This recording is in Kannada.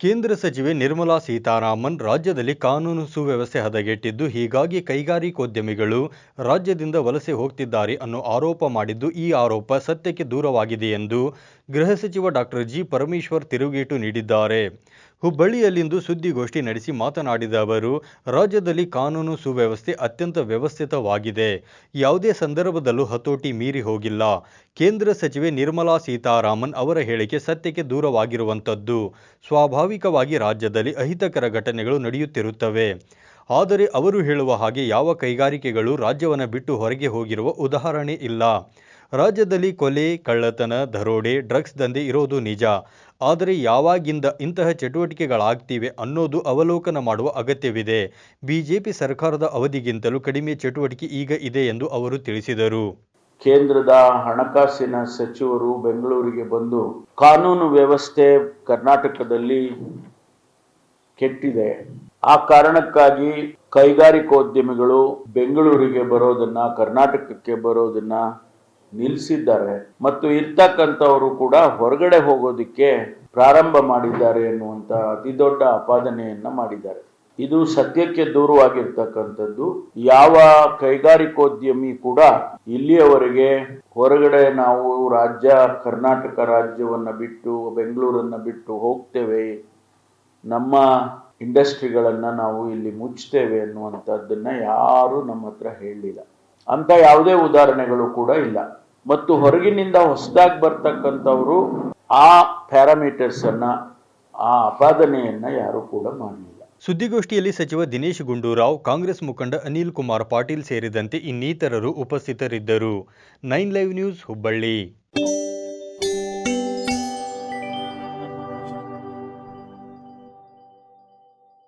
ಕೇಂದ್ರ ಸಚಿವೆ ನಿರ್ಮಲಾ ಸೀತಾರಾಮನ್ ರಾಜ್ಯದಲ್ಲಿ ಕಾನೂನು ಸುವ್ಯವಸ್ಥೆ ಹದಗೆಟ್ಟಿದ್ದು, ಹೀಗಾಗಿ ಕೈಗಾರಿಕೋದ್ಯಮಿಗಳು ರಾಜ್ಯದಿಂದ ವಲಸೆ ಹೋಗ್ತಿದ್ದಾರೆ ಅನ್ನೋ ಆರೋಪ ಮಾಡಿದ್ದು, ಈ ಆರೋಪ ಸತ್ಯಕ್ಕೆ ದೂರವಾಗಿದೆ ಎಂದು ಗೃಹ ಸಚಿವ ಡಾಕ್ಟರ್ ಜಿ ಪರಮೇಶ್ವರ್ ತಿರುಗೇಟು ನೀಡಿದ್ದಾರೆ. ಹುಬ್ಬಳ್ಳಿಯಲ್ಲಿಂದು ಸುದ್ದಿಗೋಷ್ಠಿ ನಡೆಸಿ ಮಾತನಾಡಿದ ಅವರು, ರಾಜ್ಯದಲ್ಲಿ ಕಾನೂನು ಸುವ್ಯವಸ್ಥೆ ಅತ್ಯಂತ ವ್ಯವಸ್ಥಿತವಾಗಿದೆ. ಯಾವುದೇ ಸಂದರ್ಭದಲ್ಲೂ ಹತೋಟಿ ಮೀರಿ ಹೋಗಿಲ್ಲ. ಕೇಂದ್ರ ಸಚಿವೆ ನಿರ್ಮಲಾ ಸೀತಾರಾಮನ್ ಅವರ ಹೇಳಿಕೆ ಸತ್ಯಕ್ಕೆ ದೂರವಾಗಿರುವಂಥದ್ದು. ಸ್ವಾಭಾವಿಕವಾಗಿ ರಾಜ್ಯದಲ್ಲಿ ಅಹಿತಕರ ಘಟನೆಗಳು ನಡೆಯುತ್ತಿರುತ್ತವೆ. ಆದರೆ ಅವರು ಹೇಳುವ ಹಾಗೆ ಯಾವ ಕೈಗಾರಿಕೆಗಳು ರಾಜ್ಯವನ್ನು ಬಿಟ್ಟು ಹೊರಗೆ ಹೋಗಿರುವ ಉದಾಹರಣೆ ಇಲ್ಲ. ರಾಜ್ಯದಲ್ಲಿ ಕೊಲೆ, ಕಳ್ಳತನ, ದರೋಡೆ, ಡ್ರಗ್ಸ್ ದಂಧೆ ಇರೋದು ನಿಜ. ಆದರೆ ಯಾವಾಗಿಂದ ಇಂತಹ ಚಟುವಟಿಕೆಗಳಾಗ್ತಿವೆ ಅನ್ನೋದು ಅವಲೋಕನ ಮಾಡುವ ಅಗತ್ಯವಿದೆ. ಬಿಜೆಪಿ ಸರ್ಕಾರದ ಅವಧಿಗಿಂತಲೂ ಕಡಿಮೆ ಚಟುವಟಿಕೆ ಈಗ ಇದೆ ಎಂದು ಅವರು ತಿಳಿಸಿದರು. ಕೇಂದ್ರದ ಹಣಕಾಸಿನ ಸಚಿವರು ಬೆಂಗಳೂರಿಗೆ ಬಂದು ಕಾನೂನು ವ್ಯವಸ್ಥೆ ಕರ್ನಾಟಕದಲ್ಲಿ ಕೆಟ್ಟಿದೆ. ಆ ಕಾರಣಕ್ಕಾಗಿ ಕೈಗಾರಿಕೋದ್ಯಮಿಗಳು ಬೆಂಗಳೂರಿಗೆ ಬರೋದನ್ನ, ಕರ್ನಾಟಕಕ್ಕೆ ಬರೋದನ್ನ ನಿಲ್ಲಿಸಿದ್ದಾರೆ. ಮತ್ತು ಇರ್ತಕ್ಕಂಥವರು ಕೂಡ ಹೊರಗಡೆ ಹೋಗೋದಕ್ಕೆ ಪ್ರಾರಂಭ ಮಾಡಿದ್ದಾರೆ ಎನ್ನುವಂತ ಅತಿ ದೊಡ್ಡ ಆಪಾದನೆಯನ್ನ ಮಾಡಿದ್ದಾರೆ. ಇದು ಸತ್ಯಕ್ಕೆ ದೂರವಾಗಿರ್ತಕ್ಕಂಥದ್ದು. ಯಾವ ಕೈಗಾರಿಕೋದ್ಯಮಿ ಕೂಡ ಇಲ್ಲಿಯವರೆಗೆ ಹೊರಗಡೆ ನಾವು ರಾಜ್ಯ, ಕರ್ನಾಟಕ ರಾಜ್ಯವನ್ನ ಬಿಟ್ಟು, ಬೆಂಗಳೂರನ್ನ ಬಿಟ್ಟು ಹೋಗ್ತೇವೆ. ನಮ್ಮ ಇಂಡಸ್ಟ್ರಿಗಳನ್ನ ನಾವು ಇಲ್ಲಿ ಮುಚ್ಚುತ್ತೇವೆ ಅನ್ನುವಂಥದ್ದನ್ನ ಯಾರು ನಮ್ಮ ಹತ್ರ ಹೇಳಲಿಲ್ಲ ಅಂತ ಯಾವುದೇ ಉದಾಹರಣೆಗಳು ಕೂಡ ಇಲ್ಲ. ಮತ್ತು ಹೊರಗಿನಿಂದ ಹೊಸದಾಗಿ ಬರ್ತಕ್ಕಂಥವರು ಆ ಪ್ಯಾರಾಮೀಟರ್ಸ್ ಅನ್ನ ಆ ಅಪಾದನೆಯನ್ನ ಯಾರು ಕೂಡ ಮಾಡಲಿಲ್ಲ. ಸುದ್ದಿಗೋಷ್ಠಿಯಲ್ಲಿ ಸಚಿವ ದಿನೇಶ್ ಗುಂಡೂರಾವ್, ಕಾಂಗ್ರೆಸ್ ಮುಖಂಡ ಅನಿಲ್ ಕುಮಾರ್ ಪಾಟೀಲ್ ಸೇರಿದಂತೆ ಇನ್ನಿತರರು ಉಪಸ್ಥಿತರಿದ್ದರು. Nine live news Hubballi.